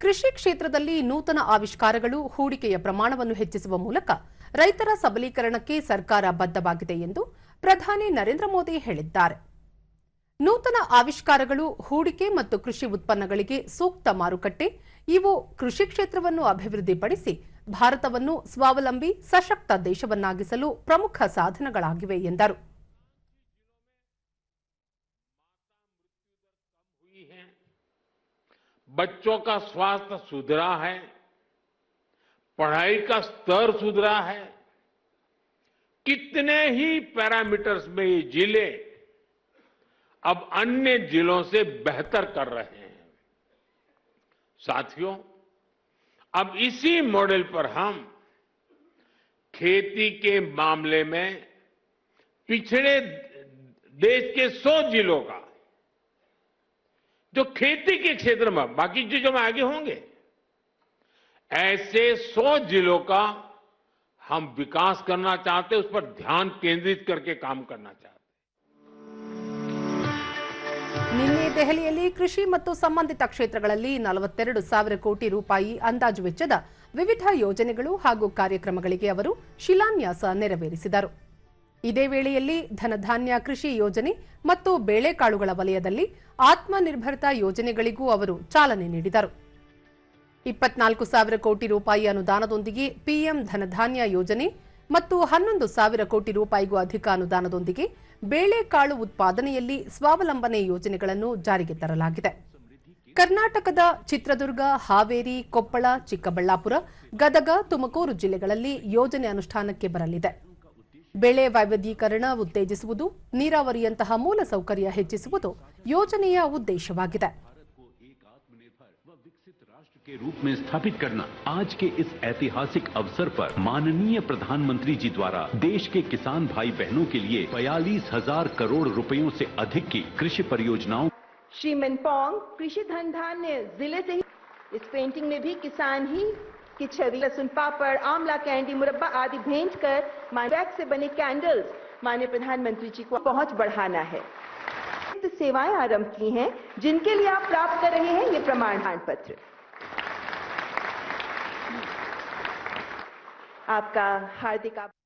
ಕೃಷಿ ಕ್ಷೇತ್ರದಲ್ಲಿ ನೂತನ ಆವಿಷ್ಕಾರಗಳು ಹೂಡಿಕೆಯ ಪ್ರಮಾಣವನ್ನು ಹೆಚ್ಚಿಸುವ ಮೂಲಕ ರೈತರ ಸಬಲೀಕರಣಕ್ಕೆ ಸರ್ಕಾರ ಬದ್ಧವಾಗಿದೆ ಎಂದು ಪ್ರಧಾನಿ ನರೇಂದ್ರ ಮೋದಿ ಹೇಳಿದ್ದಾರೆ. ನೂತನ ಆವಿಷ್ಕಾರಗಳು ಹೂಡಿಕೆ ಮತ್ತು ಕೃಷಿ ಉತ್ಪನ್ನಗಳಿಗೆ ಸೂಕ್ತ ಮಾರುಕಟ್ಟೆ, ಇವು ಕೃಷಿ ಕ್ಷೇತ್ರವನ್ನು ಅಭಿವೃದ್ಧಿಪಡಿಸಿ ಭಾರತವನ್ನು ಸ್ವಾವಲಂಬಿ ಸಶಕ್ತ ದೇಶವನ್ನಾಗಿಸಲು ಪ್ರಮುಖ ಸಾಧನಗಳಾಗಿವೆ ಎಂದರು. बच्चों का स्वास्थ्य सुधरा है, पढ़ाई का स्तर सुधरा है, कितने ही पैरामीटर्स में ये ज़िले अब अन्य जिलों से बेहतर कर रहे हैं। साथियों, अब इसी मॉडल पर हम खेती के मामले में पिछड़े देश के 100 जिलों का जो खेती के क्षेत्र में बाकी चीजों में आगे होंगे ऐसे 100 जिलों का हम विकास करना चाहते हैं उस पर ध्यान केंद्रित करके काम करना चाहते हैं ನಿನ್ನೆ ದೆಹಲಿಯಲ್ಲಿ ಕೃಷಿ ಮತ್ತು ಸಂಬಂಧಿತ ಕ್ಷೇತ್ರಗಳಲ್ಲಿ ನಲವತ್ತೆರಡು ಸಾವಿರ ಕೋಟಿ ರೂಪಾಯಿ ಅಂದಾಜು ವೆಚ್ಚದ ವಿವಿಧ ಯೋಜನೆಗಳು ಹಾಗೂ ಕಾರ್ಯಕ್ರಮಗಳಿಗೆ ಅವರು ಶಿಲಾನ್ಯಾಸ ನೆರವೇರಿಸಿದರು ಇದೇ ವೇಳೆಯಲ್ಲಿ ಧನಧಾನ್ಯ ಕೃಷಿ ಯೋಜನೆ ಮತ್ತು ಬೇಳೆಕಾಳುಗಳ ವಲಯದಲ್ಲಿ ಆತ್ಮನಿರ್ಭರತಾ ಯೋಜನೆಗಳಿಗೂ ಅವರು ಚಾಲನೆ ನೀಡಿದರು. ಇಪ್ಪತ್ನಾಲ್ಕು ಸಾವಿರ ಕೋಟಿ ರೂಪಾಯಿ ಅನುದಾನದೊಂದಿಗೆ ಪಿಎಂ ಧನಧಾನ್ಯ ಯೋಜನೆ ಮತ್ತು ಹನ್ನೊಂದು ಸಾವಿರ ಕೋಟಿ ರೂಪಾಯಿಗೂ ಅಧಿಕ ಅನುದಾನದೊಂದಿಗೆ ಬೇಳೆಕಾಳು ಉತ್ಪಾದನೆಯಲ್ಲಿ ಸ್ವಾವಲಂಬನೆ ಯೋಜನೆಗಳನ್ನು ಜಾರಿಗೆ ತರಲಾಗಿದೆ. ಕರ್ನಾಟಕದ ಚಿತ್ರದುರ್ಗ, ಹಾವೇರಿ, ಕೊಪ್ಪಳ, ಚಿಕ್ಕಬಳ್ಳಾಪುರ, ಗದಗ, ತುಮಕೂರು ಜಿಲ್ಲೆಗಳಲ್ಲಿ ಯೋಜನೆ ಅನುಷ್ಠಾನಕ್ಕೆ ಬರಲಿದೆ. ಬೆಳೆ ವೈವಿಧ್ಯೀಕರಣ ಉತ್ತೇಜಿಸುವುದು ನೀರಾವರಿಯಂತಹ ಮೂಲಸೌಕರ್ಯ ಹೆಚ್ಚಿಸುವುದು ಯೋಜನೆಯ ಉದ್ದೇಶವಾಗಿದೆ राष्ट्र के रूप में स्थापित करना आज के इस ऐतिहासिक अवसर पर माननीय प्रधानमंत्री जी द्वारा देश के किसान भाई बहनों के लिए बयालीस हजार करोड़ रुपयों से अधिक की कृषि परियोजनाओं श्री मिनपोंग कृषि धन धान्य जिले से ही इस पेंटिंग में भी किसान ही की छवि लहसुन पापड़ आमला कैंडी, मुरब्बा आदि भेंट कर बैग से बने कैंडल्स माननीय प्रधानमंत्री जी को पहुँच बढ़ाना है। तो सेवाएँ आरंभ की हैं, जिनके लिए आप प्राप्त कर रहे हैं ये प्रमाण पत्र आपका हार्दिक आभार